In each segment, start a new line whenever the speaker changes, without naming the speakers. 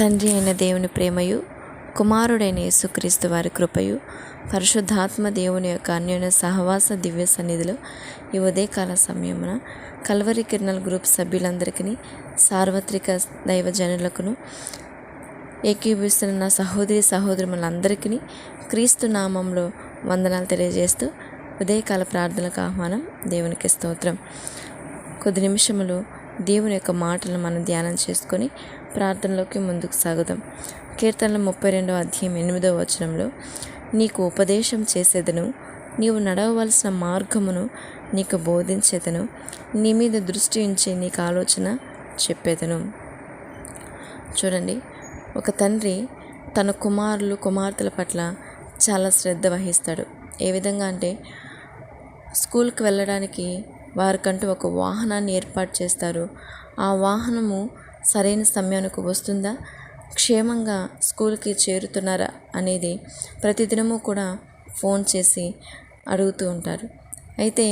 తండ్రి అయిన దేవుని ప్రేమయు కుమారుడైన యేసుక్రీస్తు వారి కృపయు పరిశుద్ధాత్మ దేవుని యొక్క అన్యోన్య సహవాస దివ్య సన్నిధిలో ఈ ఉదయకాల సమయమున కల్వరి కిరణల్ గ్రూప్ సభ్యులందరికీ సార్వత్రిక దైవజనులకును ఏకీభవిస్తున్న నా సహోదరి సహోదరులందరికీ క్రీస్తు నామంలో వందనాలు తెలియజేస్తూ ఉదయకాల ప్రార్థనలకు ఆహ్వానం దేవునికి స్తోత్రం. కొద్ది నిమిషములు దేవుని యొక్క మాటలను మనం ధ్యానం చేసుకొని ప్రార్థనలోకి ముందుకు సాగుదాం. కీర్తనల ముప్పై రెండవ అధ్యాయం ఎనిమిదవ వచనంలో నీకు ఉపదేశం చేసేదను నీవు నడవవలసిన మార్గమును నీకు బోధించేదను నీ మీద దృష్టి ఉంచి నీకు ఆలోచన చెప్పేదను. చూడండి ఒక తండ్రి తన కుమారులు కుమార్తెల పట్ల చాలా శ్రద్ధ వహిస్తాడు. ఏ విధంగా అంటే స్కూల్కి వెళ్ళడానికి వారికంటూ ఒక వాహనాన్ని ఏర్పాటు చేస్తారు. ఆ వాహనము సరైన సమయానికి వస్తుందా? క్షేమంగా స్కూల్కి చేరుతున్నారా? అనేది ప్రతిదినము కూడా ఫోన్ చేసి అడుగుతూ ఉంటారు. అయితే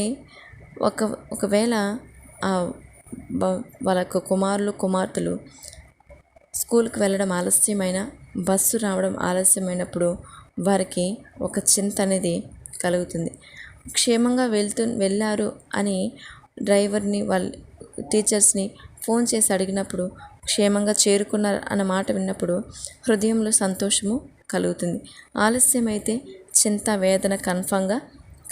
ఒక ఒకవేళ వాళ్ళ యొక్క కుమారులు కుమార్తెలు స్కూల్కి వెళ్ళడం ఆలస్యమైన బస్సు రావడం ఆలస్యమైనప్పుడు వారికి ఒక చింత అనేది కలుగుతుంది. క్షేమంగా వెళ్తూ వెళ్ళారు అని డ్రైవర్ని వాళ్ళ టీచర్స్ని ఫోన్ చేసి అడిగినప్పుడు క్షేమంగా చేరుకున్నారు అన్న మాట విన్నప్పుడు హృదయంలో సంతోషము కలుగుతుంది. ఆలస్యమైతే చింత వేదన కన్ఫామ్గా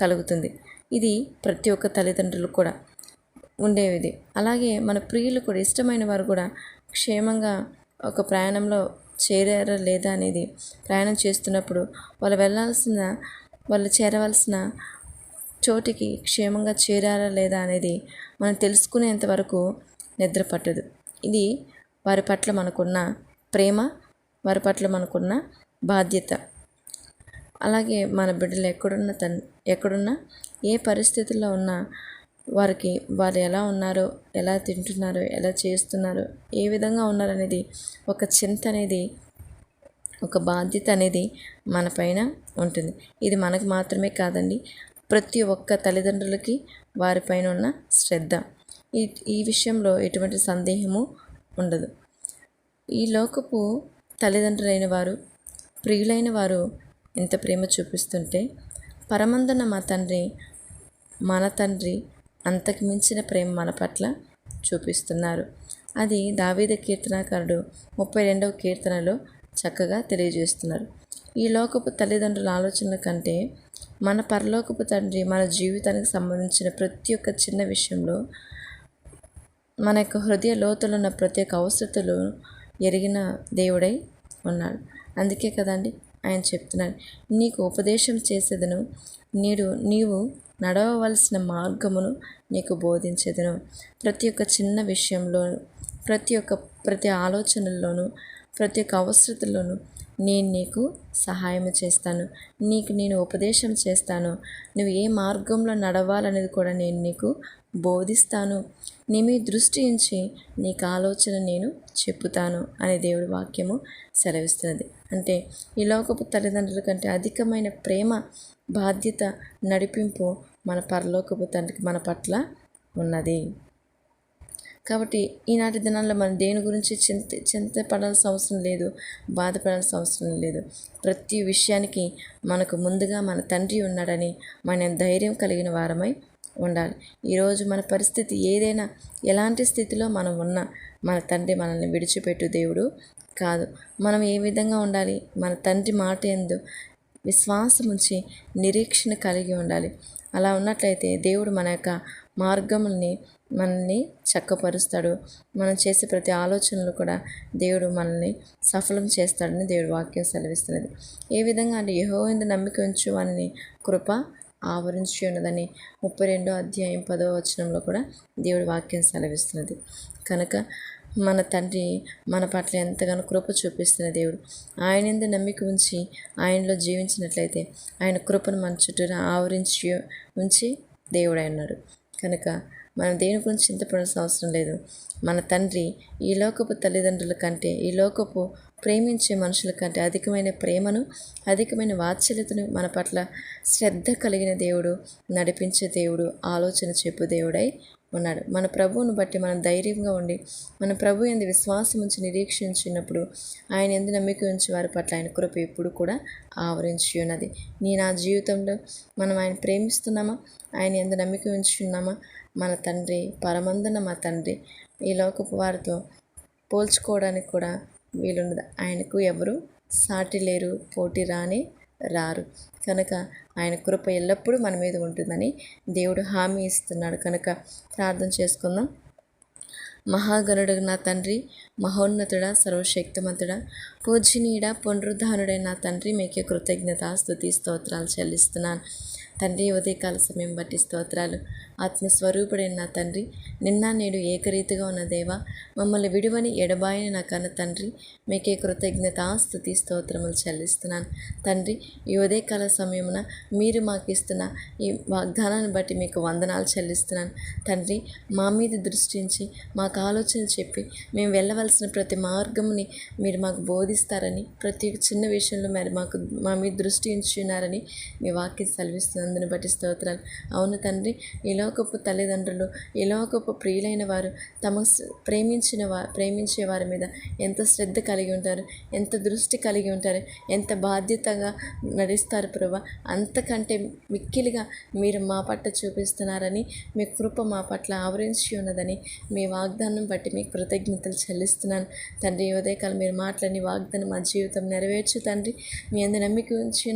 కలుగుతుంది. ఇది ప్రతి ఒక్క తల్లిదండ్రులు కూడా ఉండేది అలాగే మన ప్రియులు కూడా ఇష్టమైన వారు కూడా క్షేమంగా ఒక ప్రయాణంలో చేరారా లేదా అనేది ప్రయాణం చేస్తున్నప్పుడు వాళ్ళు వెళ్ళాల్సిన వాళ్ళు చేరవలసిన చోటికి క్షేమంగా చేరారా లేదా అనేది మనం తెలుసుకునేంత వరకు నిద్ర పట్టదు. ఇది వారి పట్ల మనకున్న ప్రేమ వారి పట్ల మనకున్న బాధ్యత. అలాగే మన బిడ్డలు ఎక్కడున్న తన్ ఎక్కడున్నా ఏ పరిస్థితుల్లో ఉన్నా వారికి వారు ఎలా ఉన్నారో ఎలా తింటున్నారో ఎలా చేస్తున్నారో ఏ విధంగా ఉన్నారనేది ఒక చింత అనేది ఒక బాధ్యత అనేది మనపైన ఉంటుంది. ఇది మనకు మాత్రమే కాదండి ప్రతి ఒక్క తల్లిదండ్రులకి వారిపైన ఉన్న శ్రద్ధ. ఈ ఈ విషయంలో ఎటువంటి సందేహము ఉండదు. ఈ లోకపు తల్లిదండ్రులైన వారు ప్రియులైన వారు ఎంత ప్రేమ చూపిస్తుంటే పరమందున మా తండ్రి మన తండ్రి అంతకు మించిన ప్రేమ మన పట్ల చూపిస్తున్నారు. అది దావీద కీర్తనాకారుడు ముప్పై రెండవ కీర్తనలో చక్కగా తెలియజేస్తున్నారు. ఈ లోకపు తల్లిదండ్రుల ఆలోచనల కంటే మన పరలోకపు తండ్రి మన జీవితానికి సంబంధించిన ప్రతి ఒక్క చిన్న విషయంలో మన యొక్క హృదయ లోతులున్న ప్రతి ఒక్క అవసరతలు ఎరిగిన దేవుడై ఉన్నాడు. అందుకే కదండి ఆయన చెప్తున్నాడు నీకు ఉపదేశం చేసేదను నీడు నీవు నడవవలసిన మార్గమును నీకు బోధించేదను. ప్రతి ఒక్క చిన్న విషయంలో ప్రతి ఒక్క ప్రతి ఆలోచనల్లోనూ ప్రతి ఒక్క అవసరతలోనూ నేను నీకు సహాయం చేస్తాను. నీకు నేను ఉపదేశం చేస్తాను. నువ్వు ఏ మార్గంలో నడవాలనేది కూడా నేను నీకు బోధిస్తాను. నీ మీ దృష్టి ఉంచి నీకు ఆలోచన నేను చెప్పుతాను అనే దేవుడి వాక్యము సెలవిస్తున్నది. అంటే ఈ లోకపు తల్లిదండ్రుల కంటే అధికమైన ప్రేమ బాధ్యత నడిపింపు మన పరలోకపు తండ్రికి మన పట్ల ఉన్నది. కాబట్టి ఈనాటి దినాల్లో మనం దేని గురించి చింత చింతపడాల్సిన అవసరం లేదు బాధపడాల్సిన అవసరం లేదు. ప్రతి విషయానికి మనకు ముందుగా మన తండ్రి ఉన్నాడని మన ధైర్యం కలిగిన వారమై ఉండాలి. ఈరోజు మన పరిస్థితి ఏదైనా ఎలాంటి స్థితిలో మనం ఉన్నా మన తండ్రి మనల్ని విడిచిపెట్టు దేవుడు కాదు. మనం ఏ విధంగా ఉండాలి? మన తండ్రి మాట ఎందు విశ్వాసం ఉంచి నిరీక్షణ కలిగి ఉండాలి. అలా ఉన్నట్లయితే దేవుడు మన యొక్క మార్గముల్ని మనల్ని చక్కపరుస్తాడు. మనం చేసే ప్రతి ఆలోచనలు కూడా దేవుడు మనల్ని సఫలం చేస్తాడని దేవుడు వాక్యం సెలవిస్తున్నది. ఏ విధంగా అంటే యహోవింద నమ్మిక ఉంచు అని కృప ఆవరించి ఉన్నదని ముప్పై రెండో అధ్యాయం పదవ వచనంలో కూడా దేవుడి వాక్యం సెలవిస్తున్నది. కనుక మన తండ్రి మన పట్ల ఎంతగానో కృప చూపిస్తున్న దేవుడు. ఆయన ఎందు నమ్మిక ఉంచి ఆయనలో జీవించినట్లయితే ఆయన కృపను మన చుట్టూరా ఆవరించి ఉంచి దేవుడు అన్నాడు కనుక మనం దేని గురించి చింతపడాల్సిన అవసరం లేదు. మన తండ్రి ఈ లోకపు తల్లిదండ్రుల కంటే ఈ లోకపు ప్రేమించే మనుషుల కంటే అధికమైన ప్రేమను అధికమైన వాత్సల్యతను మన పట్ల శ్రద్ధ కలిగిన దేవుడు నడిపించే దేవుడు ఆలోచన చెప్పు దేవుడై ఉన్నాడు. మన ప్రభువును బట్టి మనం ధైర్యంగా ఉండి మన ప్రభు ఎందు విశ్వాసం ఉంచి నిరీక్షించినప్పుడు ఆయన ఎందు నమ్మిక ఉంచి వారి పట్ల ఆయన కృప ఎప్పుడు కూడా ఆవరించి ఉన్నది. నీ నా జీవితంలో మనం ఆయన ప్రేమిస్తున్నామా? ఆయన ఎందు నమ్మిక ఉంచి ఉన్నామా? మన తండ్రి పరమందున మా తండ్రి ఈ లోకపు వారితో పోల్చుకోవడానికి కూడా వీలుండదు. ఆయనకు ఎవరు సాటి లేరు పోటీ రాని రారు. కనుక ఆయన కృప ఎల్లప్పుడూ మన మీద ఉంటుందని దేవుడు హామీ ఇస్తున్నాడు. కనుక ప్రార్థన చేసుకుందాం. మహాగణుడు నా తండ్రి మహోన్నతుడా సర్వశక్తిమంతుడ పూజనీయుడ పునరుద్ధానుడైన తండ్రి మీకే కృతజ్ఞత స్థుతి స్తోత్రాలు చెల్లిస్తున్నాను. తండ్రి ఉదయకాల సమయం బట్టి స్తోత్రాలు. ఆత్మస్వరూపుడైన నా తండ్రి నిన్న నేడు ఏకరీతిగా ఉన్న దేవ మమ్మల్ని విడువని ఎడబాయిని నా కన్న తండ్రి మీకే కృతజ్ఞత స్థుతి స్తోత్రములు చెల్లిస్తున్నాను. తండ్రి ఈ ఉదయకాల సమయమున మీరు మాకు ఇస్తున్న ఈ వాగ్దానాన్ని బట్టి మీకు వందనాలు చెల్లిస్తున్నాను. తండ్రి మా మీద దృష్టించి మాకు ఆలోచన చెప్పి మేము వెళ్ళవలసిన ప్రతి మార్గముని మీరు మాకు బోధిస్తారని ప్రతి చిన్న విషయంలో మరి మాకు మా మీద దృష్టి ఉంచున్నారని మీ వాక్యం సెలవిస్తున్నందుని బట్టి స్తోత్రాలు. అవును తండ్రి ఇలోకపు తల్లిదండ్రులు ఈ ప్రియులైన వారు తమ ప్రేమించిన వా ప్రేమించే వారి మీద ఎంత శ్రద్ధ కలిగి ఉంటారు ఎంత దృష్టి కలిగి ఉంటారు ఎంత బాధ్యతగా నడుస్తారు ప్రభా అంతకంటే మిక్కిలిగా మీరు మా పట్ల చూపిస్తున్నారని మీ కృప మా పట్ల ఆవరించి ఉన్నదని మీ వాగ్దానం బట్టి మీ కృతజ్ఞతలు ప్రార్థిస్తున్నాను. తండ్రి ఉదయకాలం మీరు మాట్లాడిన వాగ్దానం మా జీవితం నెరవేర్చు తండ్రి. మీ అందరి నమ్మిక ఉంచి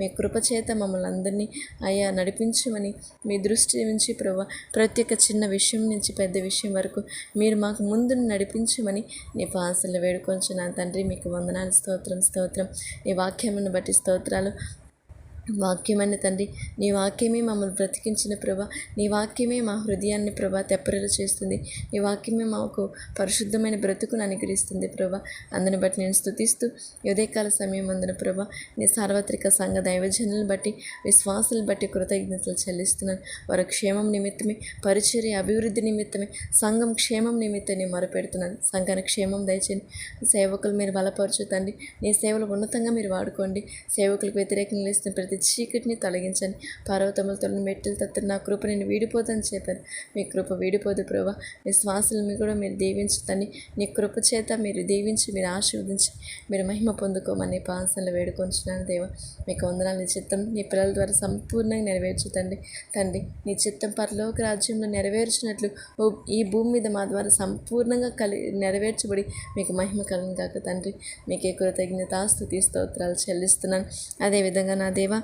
మీ కృపచేత మమ్మల్ని అందరినీ అయ్యా నడిపించమని మీ దృష్టి నుంచి ప్రభా ప్రతి ఒక్క చిన్న విషయం నుంచి పెద్ద విషయం వరకు మీరు మాకు ముందు నడిపించమని నీ పాసలు వేడుకొంచున్నాను. తండ్రి మీకు వందనాలు స్తోత్రం స్తోత్రం. నీ వాక్యమును బట్టి స్తోత్రాలు వాక్యమైన తండ్రి నీ వాక్యమే మమ్మల్ని బ్రతికించిన ప్రభా. నీ వాక్యమే మా హృదయాన్ని ప్రభా తెప్పరలు చేస్తుంది. నీ వాక్యమే మాకు పరిశుద్ధమైన బ్రతుకును అనుగ్రహిస్తుంది ప్రభా. అందుని బట్టి నేను స్థుతిస్తూ ఉదయకాల సమయం అందున ప్రభా. నీ సార్వత్రిక సంఘ దైవజనులను బట్టి విశ్వాసాలను బట్టి కృతజ్ఞతలు చెల్లిస్తున్నాను. వారి క్షేమం నిమిత్తమే పరిచర్య అభివృద్ధి నిమిత్తమే సంఘం క్షేమం నిమిత్తం నేను మొరపెడుతున్నాను. సంఘానికి క్షేమం దయచేయండి. సేవకులు మీరు బలపరచుతండి నీ సేవలు ఉన్నతంగా మీరు వాడుకోండి. సేవకులకు వ్యతిరేకంగా ఇస్తున్న ప్రతి చీకటిని తొలగించండి. పర్వతములతో మెట్టులు తత్తున్న నా కృప నేను వీడిపోదని చెప్పాను. మీ కృప వీడిపోదు ప్రభా. శ్వాసలను కూడా మీరు దీవించుతని నీ కృప చేత మీరు దీవించి మీరు ఆశీర్వదించి మీరు మహిమ పొందుకోమని పాసనలు వేడుకొంచున్నాను దేవా. మీకు వందనాలు. నీ చిత్తం నీ పిల్లల ద్వారా సంపూర్ణంగా నెరవేర్చుతండి తండ్రి. నీ చిత్తం పరలోక రాజ్యంలో నెరవేర్చినట్లు ఈ భూమి మీద మా ద్వారా సంపూర్ణంగా కలి నెరవేర్చబడి మీకు మహిమ కలను కాక తండ్రి. మీకే కృతజ్ఞత స్తోత్రాలు చెల్లిస్తున్నాను. అదేవిధంగా నా దేవా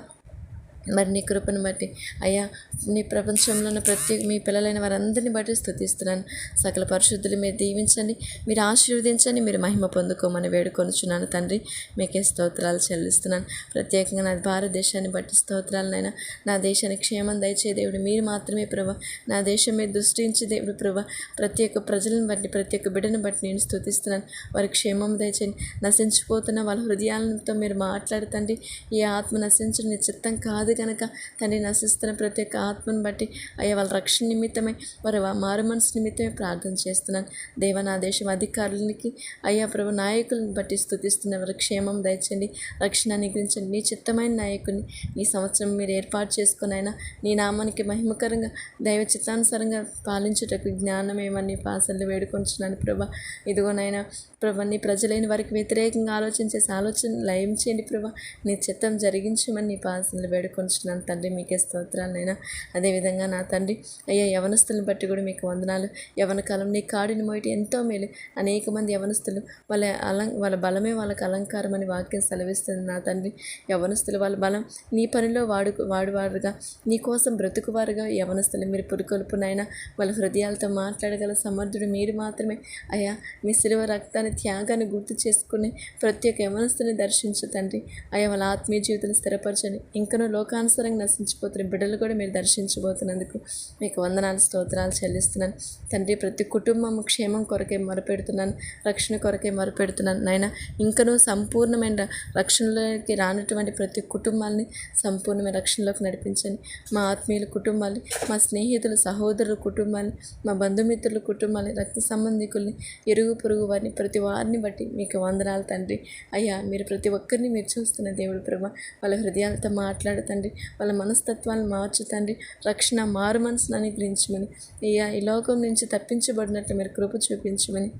మరి నీ కృపను బట్టి. అయ్యా నీ ప్రపంచంలో ఉన్న ప్రతి మీ పిల్లలైన వారందరిని బట్టి స్థుతిస్తున్నాను. సకల పరిశుద్ధులు మీరు దీవించండి మీరు ఆశీర్వదించండి మీరు మహిమ పొందుకోమని వేడుకొనుచున్నాను తండ్రి. మీకే స్తోత్రాలు చెల్లిస్తున్నాను. ప్రత్యేకంగా నా భారతదేశాన్ని బట్టి స్తోత్రాలనైనా నా దేశాన్ని క్షేమం దయచే దేవుడు మీరు మాత్రమే ప్రభా నా దేశం మీద దృష్టించి దేవుడు ప్రభా ప్రతి ఒక్క ప్రజలను బట్టి ప్రతి ఒక్క బిడ్డను బట్టి నేను స్థుతిస్తున్నాను. వారి క్షేమం దయచేయండి. నశించిపోతున్న వాళ్ళ హృదయాలతో మీరు మాట్లాడుతండి. ఈ ఆత్మ నశించడం చిత్తం కాదు కనుక తండ్రి నశిస్తున్న ప్రతి ఒక్క ఆత్మను బట్టి అయ్యా వాళ్ళ రక్షణ నిమిత్తమై వారి మారు మనసు నిమిత్తమే ప్రార్థన చేస్తున్నాను. దేవ నా దేశం అధికారులకి అయ్యా ప్రభు నాయకులను బట్టి స్థుతిస్తున్న వారి క్షేమం దయచండి. రక్షణ అనుగ్రహించండి నీ చిత్తమైన నాయకుని ఈ సంవత్సరం మీరు ఏర్పాటు చేసుకుని అయినా నీ నామానికి మహిమకరంగా దైవ చిత్తానుసారంగా పాలించుటకు జ్ఞానం ఏమని పాసలు వేడుకొంచున్నాను ప్రభా. ఇదిగోనైనా ప్రభా నీ ప్రజలైన వారికి వ్యతిరేకంగా ఆలోచించేసి ఆలోచన లయం చేయండి ప్రభా. నీ చిత్తం జరిగించమని నీ పాసనలు వేడుకొంచున్నాను తండ్రి మీకే స్తోత్రాలనైనా. అదేవిధంగా నా తండ్రి అయ్యా యవనస్తులను బట్టి కూడా మీకు వందనాలు. యవన కాలం నీ కాడిని మోయటి ఎంతో మేలు. అనేక మంది యవనస్తులు వాళ్ళ అలం వాళ్ళ బలమే వాళ్ళకి అలంకారం అని వాక్యం సెలవిస్తుంది నా తండ్రి. యవనస్తులు వాళ్ళ బలం నీ పనిలో వాడు వాడువారుగా. నీ కోసం బ్రతుకువారుగా యవనస్తులు. మీరు పురుకొలుపునైనా వాళ్ళ హృదయాలతో మాట్లాడగల సమర్థుడు మీరు మాత్రమే. అయ్యా మీ శిలువ రక్తాన్ని త్యాగాన్ని గుర్తు చేసుకుని ప్రతి ఒక్క యవనస్తుని దర్శించు తండ్రి. అయ్యా వాళ్ళ ఆత్మీయ జీవితం స్థిరపరచని ఇంకనూ లోకానుసారంగా నశించిపోతున్న బిడ్డలు కూడా మీరు దర్శించబోతున్నందుకు మీకు వందనాలు స్తోత్రాలు చెల్లిస్తున్నాను. తండ్రి ప్రతి కుటుంబం క్షేమం కొరకే మొరపెడుతున్నాను. రక్షణ కొరకే మొరపెడుతున్నాను. నాయన ఇంకనూ సంపూర్ణమైన రక్షణలోకి రానటువంటి ప్రతి కుటుంబాన్ని సంపూర్ణమైన రక్షణలోకి నడిపించండి. మా ఆత్మీయుల కుటుంబాలు మా స్నేహితులు సహోదరుల కుటుంబాన్ని మా బంధుమిత్రుల కుటుంబాన్ని రక్త సంబంధికుల్ని ఎరుగు పొరుగు వారిని ప్రతి వారిని బట్టి మీకు వందనాలు తండ్రి. అయ్యా మీరు ప్రతి ఒక్కరిని మీరు చూస్తున్న దేవుడు ప్రభ వాళ్ళ హృదయాలతో మాట్లాడుతండి. తండ్రి వాళ్ళ మనస్తత్వాలను మార్చు తండ్రి రక్షణ మారు మనసును అనుగ్రహించమని అయ్యా ఈ లోకం నుంచి తప్పించబడినట్లు మీరు కృప చూపించమని.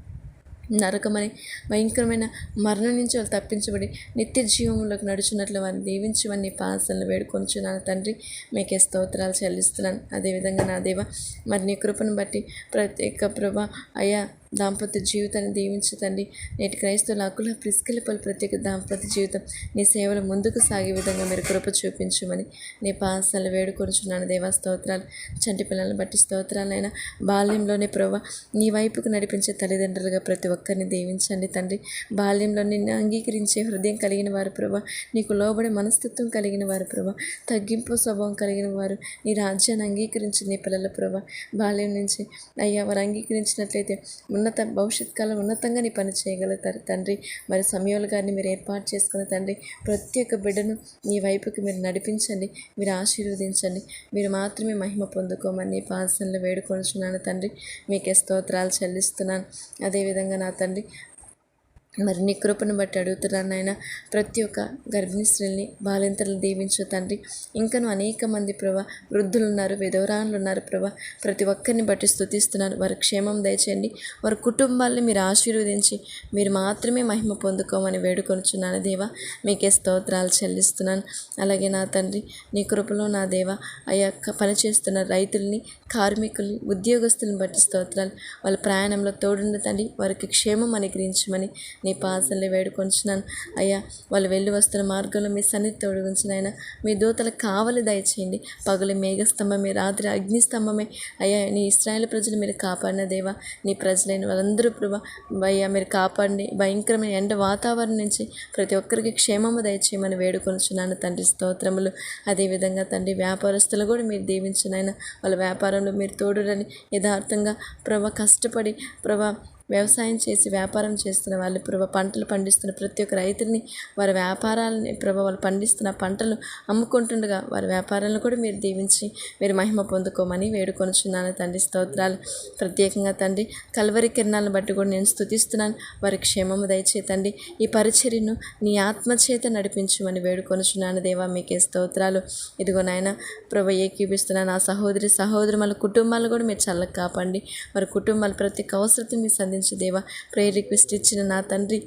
నరకమని భయంకరమైన మరణం నుంచి వాళ్ళు తప్పించబడి నిత్య జీవంలోకి నడుచున్నట్లు వారిని దీవించమని నీ పాసనలు వేడుకొంచున్నాను తండ్రి. మీకే స్తోత్రాలు చెల్లిస్తున్నాను. అదేవిధంగా నా దేవ మరి నీ కృపను బట్టి ప్రత్యేక ప్రభ అయ్యా దాంపత్య జీవితాన్ని దీవించు తండ్రి. నేటి క్రైస్తవుల హక్కుల ప్రిస్కిలపల్ ప్రత్యేక దాంపత్య జీవితం. నీ సేవలు ముందుకు సాగే విధంగా మీరు కృప చూపించమని నీ పాసాలు వేడుకొనుచున్నాను. దేవా స్తోత్రాలు. చంటి పిల్లలను బట్టి స్తోత్రాలైనా బాల్యంలోనే ప్రభా నీ వైపుకు నడిపించే తల్లిదండ్రులుగా ప్రతి ఒక్కరిని దీవించండి తండ్రి. బాల్యంలో నిన్ను అంగీకరించే హృదయం కలిగిన వారు ప్రభా నీకు లోబడే మనస్తత్వం కలిగిన వారు ప్రభా తగ్గింపు స్వభావం కలిగిన వారు నీ రాజ్యాన్ని అంగీకరించి నీ పిల్లల ప్రభా బాల్యం నుంచి అయ్యా వారు అంగీకరించినట్లయితే ఉన్నత భవిష్యత్ కాలం ఉన్నతంగా నీ పని చేయగలుగుతారు తండ్రి. మరి సమయాలు గారిని మీరు ఏర్పాటు చేసుకున్న తండ్రి ప్రతి ఒక్క బిడ్డను నీ వైపుకి మీరు నడిపించండి మీరు ఆశీర్వదించండి. మీరు మాత్రమే మహిమ పొందుకోమని నీ పాసనలు వేడుకొంచున్నాను తండ్రి. మీకే స్తోత్రాలు చెల్లిస్తున్నాను. అదేవిధంగా నా తండ్రి మరి నీ కృపను బట్టి అడుగుతున్నాను నాయన ప్రతి ఒక్క గర్భిణీ స్త్రీల్ని బాలింతలు దీవించు తండ్రి. ఇంకను అనేక మంది ప్రభా వృద్ధులు ఉన్నారు విధవరాన్లు ఉన్నారు ప్రభా. ప్రతి ఒక్కరిని బట్టి స్థుతిస్తున్నారు వారి క్షేమం దయచేయండి. వారి కుటుంబాల్ని మీరు ఆశీర్వదించి మీరు మాత్రమే మహిమ పొందుకోమని వేడుకొనుచున్నాను దేవా. మీకే స్తోత్రాలు చెల్లిస్తున్నాను. అలాగే నా తండ్రి నీ కృపలో నా దేవ అయ్యా పనిచేస్తున్న రైతుల్ని కార్మికులు ఉద్యోగస్తులను బట్టి స్తోత్రాలు. వాళ్ళ ప్రయాణంలో తోడున్న తండ్రి వారికి క్షేమం అనుగ్రహించమని నీ పాసల్ని వేడుకొంచున్నాను. అయ్యా వాళ్ళు వెళ్ళి వస్తున్న మార్గంలో మీ సన్నిధి తోడుగుంచిన మీ దూతలకు కావలి దయచేయండి. పగులు మేఘస్తంభమే రాత్రి అగ్నిస్తంభమే. అయ్యా నీ ఇస్రాయేల్ ప్రజలు మీరు కాపాడిన దేవా నీ ప్రజలైన వాళ్ళందరూ ప్రభా అయ్యా మీరు కాపాడండి. భయంకరమైన ఎండ వాతావరణం నుంచి ప్రతి ఒక్కరికి క్షేమము దయచేయమని వేడుకొంచున్నాను తండ్రి స్తోత్రములు. అదేవిధంగా తండ్రి వ్యాపారస్తులు కూడా మీరు దీవించినైనా వాళ్ళ వ్యాపారం వ్యాపారంలో మీరు తోడురని యథార్థంగా ప్రభా కష్టపడి ప్రభా వ్యవసాయం చేసి వ్యాపారం చేస్తున్న వాళ్ళు ప్రభ పంటలు పండిస్తున్న ప్రతి ఒక్క రైతుని వారి వ్యాపారాలని ప్రభు వాళ్ళు పండిస్తున్న పంటలు అమ్ముకుంటుండగా వారి వ్యాపారాలను కూడా మీరు దీవించి మీరు మహిమ పొందుకోమని వేడుకొనుచున్నాను తండ్రి స్తోత్రాలు. ప్రత్యేకంగా తండ్రి కల్వరి కిరణాలను బట్టి కూడా నేను స్థుతిస్తున్నాను వారి క్షేమము దయచేతండి ఈ పరిచర్యను నీ ఆత్మచేత నడిపించమని వేడుకొనుచున్నాను దేవా మీకే స్తోత్రాలు. ఇదిగో నాయన ప్రభా ఏకీపిస్తున్న నా సహోదరి సహోదరు వాళ్ళ కుటుంబాలు కూడా మీరు చల్లగా కాపండి వారి కుటుంబాలు ప్రతి ఒక్క అవసరతను మీరు సంధించి అనుగ్రహించు దేవా ప్రేయర్ రిక్వెస్ట్ ఇచ్చిన నా తండ్రి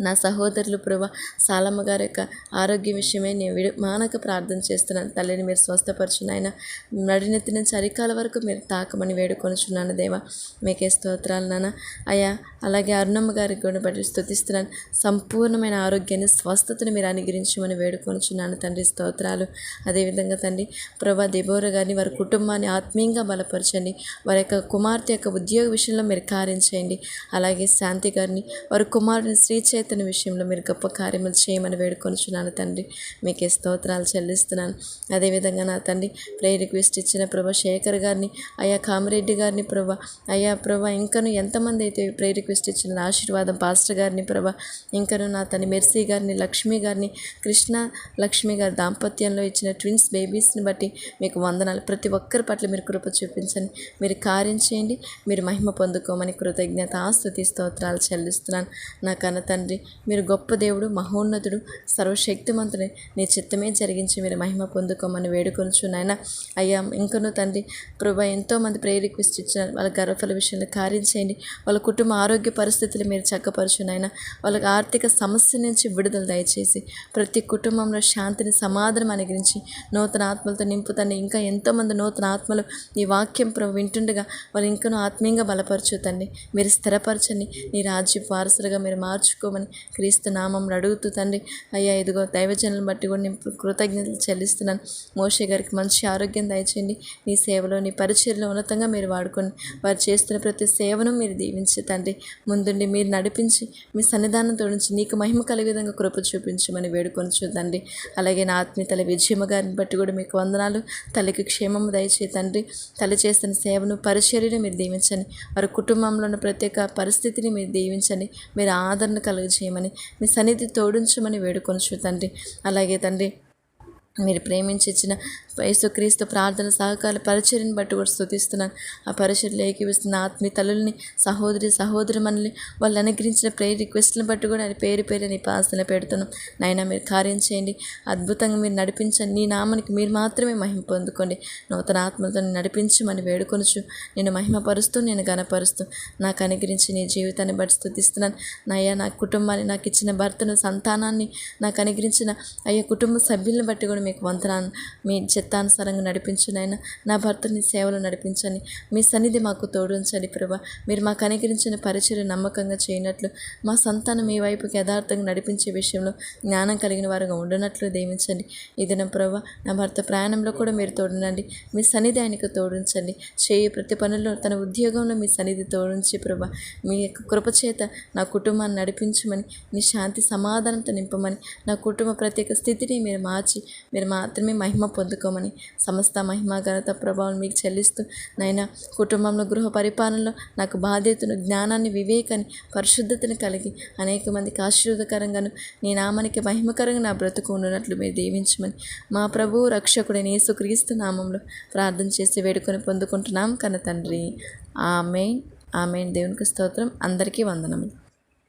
నా సహోదరులు ప్రభా సాలమ్మ గారి యొక్క ఆరోగ్య విషయమై నేను విడు మానక ప్రార్థన చేస్తున్నాను. తల్లిని మీరు స్వస్థపరచును నాయన. నడినెత్తిన నుంచి వరకు మీరు తాకమని వేడుకొనుచున్నాను దేవా. మీకే స్తోత్రాలు నాన్న అయ్యా అలాగే అరుణమ్మ గారికి కూడా బట్టి స్థుతిస్తున్నాను సంపూర్ణమైన ఆరోగ్యాన్ని స్వస్థతను మీరు అనుగ్రహించమని వేడుకొనుచున్నాను తండ్రి. స్తోత్రాలు. అదేవిధంగా తండ్రి ప్రభా దిబోర గారిని వారి కుటుంబాన్ని ఆత్మీయంగా బలపరచండి. వారి యొక్క కుమార్తె యొక్క ఉద్యోగ విషయంలో మీరు కార్యం చేయండి. అలాగే శాంతి గారిని వారి కుమారుని శ్రీ చైతన్య విషయంలో మీరు గొప్ప కార్యములు చేయమని వేడుకొనుచున్నాను తండ్రి. మీకే స్తోత్రాలు చెల్లిస్తున్నాను. అదేవిధంగా నా తండ్రి ప్రే రిక్వెస్ట్ ఇచ్చిన ప్రభా శేఖర్ గారిని అయ్యా కామరెడ్డి గారిని ప్రభా అయ్యా ప్రభా ఇంకను ఎంతమంది అయితే ప్రే రిక్వెస్ట్ ఇచ్చిన ఆశీర్వాదం పాస్టర్ గారిని ప్రభా ఇంకను నా తండ్రి మెర్సీ గారిని లక్ష్మి గారిని కృష్ణ లక్ష్మి గారి దాంపత్యంలో ఇచ్చిన ట్విన్స్ బేబీస్ని బట్టి మీకు వందనాలు. ప్రతి ఒక్కరి పట్ల మీరు కృప చూపించండి. మీరు కార్యం చేయండి. మీరు మహిమ పొందుకోమని కృతజ్ఞత ఆస్తుతి స్తోత్రాలు చెల్లిస్తున్నాను. నా కన్న తండ్రి మీరు గొప్ప దేవుడు మహోన్నతుడు సర్వశక్తిమంతుడే. నీ చిత్తమే జరిగించి మీరు మహిమ పొందుకోమని వేడుకొనుచు నాయన. అయ్యా ఇంకనూ తండ్రి ప్రభా ఎంతోమంది ప్రేయర్ రిక్వెస్ట్ ఇచ్చినారు వాళ్ళ గర్వఫల విషయంలో కార్యం చేయండి. వాళ్ళ కుటుంబ ఆరోగ్య పరిస్థితులు మీరు చక్కపరచు నాయన. వాళ్ళకి ఆర్థిక సమస్య నుంచి విడుదల దయచేసి ప్రతి కుటుంబంలో శాంతిని సమాధానం అనుగ్రహించి నూతన ఆత్మలతో నింపుతండి ఇంకా ఎంతోమంది నూతన ఆత్మలు ఈ వాక్యం ప్రభు వింటుండగా వాళ్ళు ఇంకనూ ఆత్మీయంగా బలపరచుతండి మీరు స్థిరపరచండి. నీ రాజ్య వారసులుగా మీరు మార్చుకోమని క్రీస్తు నామంలో అడుగుతూ తండ్రి అయ్యా ఇదిగో దైవజనులను బట్టి కూడా నేను కృతజ్ఞతలు చెల్లిస్తున్నాను. మోషే గారికి మంచి ఆరోగ్యం దయచేయండి. నీ సేవలో నీ పరిచయలో ఉన్నతంగా మీరు వాడుకొని వారు చేస్తున్న ప్రతి సేవను మీరు దీవించి తండ్రి ముందుండి మీరు నడిపించి మీ సన్నిధానం తోడించి నీకు మహిమ కలిగే విధంగా కృప చూపించమని వేడుకొని చూడండి అలాగే నా ఆత్మీయ విజయమ్మ గారిని బట్టి కూడా మీకు వందనాలు. తల్లికి క్షేమం దయచే తండ్రి. తల్లి చేస్తున్న సేవను పరిచర్యను మీరు దీవించండి. వారి కుటుంబంలో ఉన్న ప్రత్యేక పరిస్థితిని మీరు దీవించండి. మీరు ఆదరణ కలుగజేయమని మీ సన్నిధి తోడించమని వేడుకొనుచు తండ్రి. అలాగే తండ్రి మీరు ప్రేమించి ఇచ్చిన యేసుక్రీస్తు ప్రార్థన సహకార పరిచర్ని బట్టి కూడా స్థుతిస్తున్నాను ఆ పరిచర్లు ఏకీవిస్తున్న ఆత్మీయ తల్లుల్ని సహోదరి సహోదరి మనల్ని వాళ్ళు అనుగ్రహించిన ప్రేయర్ రిక్వెస్ట్ని బట్టి కూడా ఆయన పేరు పేరు నీ పాసన పెడుతున్నాం. నాయన మీరు కార్యం చేయండి. అద్భుతంగా మీరు నడిపించండి నీ నామానికి మీరు మాత్రమే మహిమ పొందుకోండి. నూతన ఆత్మలతో నడిపించమని వేడుకొనుచు. నేను మహిమపరుస్తూ నేను గనపరుస్తూ నాకు అనుగ్రహించి నీ జీవితాన్ని బట్టి స్థుతిస్తున్నాను నయ్యా నా కుటుంబాన్ని నాకు ఇచ్చిన భర్తను సంతానాన్ని నాకు అనుగ్రహించిన అయ్యా కుటుంబ సభ్యులను బట్టి కూడా మీకు వంతనాన్ని మీ చిత్తానుసారంగా నడిపించునైనా నా భర్తని సేవలు నడిపించండి. మీ సన్నిధి మాకు తోడుంచండి ప్రభా. మీరు మాకు అనుగ్రహించిన పరిచయం నమ్మకంగా చేయనట్లు మా సంతానం మీ వైపుకి యథార్థంగా నడిపించే విషయంలో జ్ఞానం కలిగిన వారుగా ఉండనట్లు దీవించండి. ఇది నా ప్రభా నా భర్త ప్రయాణంలో కూడా మీరు తోడునండి మీ సన్నిధి ఆయనకు తోడించండి. చేయి ప్రతి పనుల్లో తన ఉద్యోగంలో మీ సన్నిధి తోడించి ప్రభా. మీ యొక్క కృపచేత నా కుటుంబాన్ని నడిపించమని మీ శాంతి సమాధానంతో నింపమని నా కుటుంబ ప్రత్యేక స్థితిని మీరు మార్చి మీరు మాత్రమే మహిమ పొందుకోమని సమస్త మహిమ ఘనత ప్రభావం మీకు చెల్లిస్తూ నైనా కుటుంబంలో గృహ పరిపాలనలో నాకు బాధ్యతను జ్ఞానాన్ని వివేకాన్ని పరిశుద్ధతను కలిగి అనేక మందికి ఆశీర్వదకరంగాను నీ నామానికి మహిమకరంగా నా బ్రతుకు ఉండునట్లు మీరు దీవించమని మా ప్రభు రక్షకుడైన యేసుక్రీస్తు నామంలో ప్రార్థన చేసి వేడుకొని పొందుకుంటున్నాం. కన్న తండ్రి ఆమెన్. ఆమెన్. దేవునికి స్తోత్రం. అందరికీ వందనములు.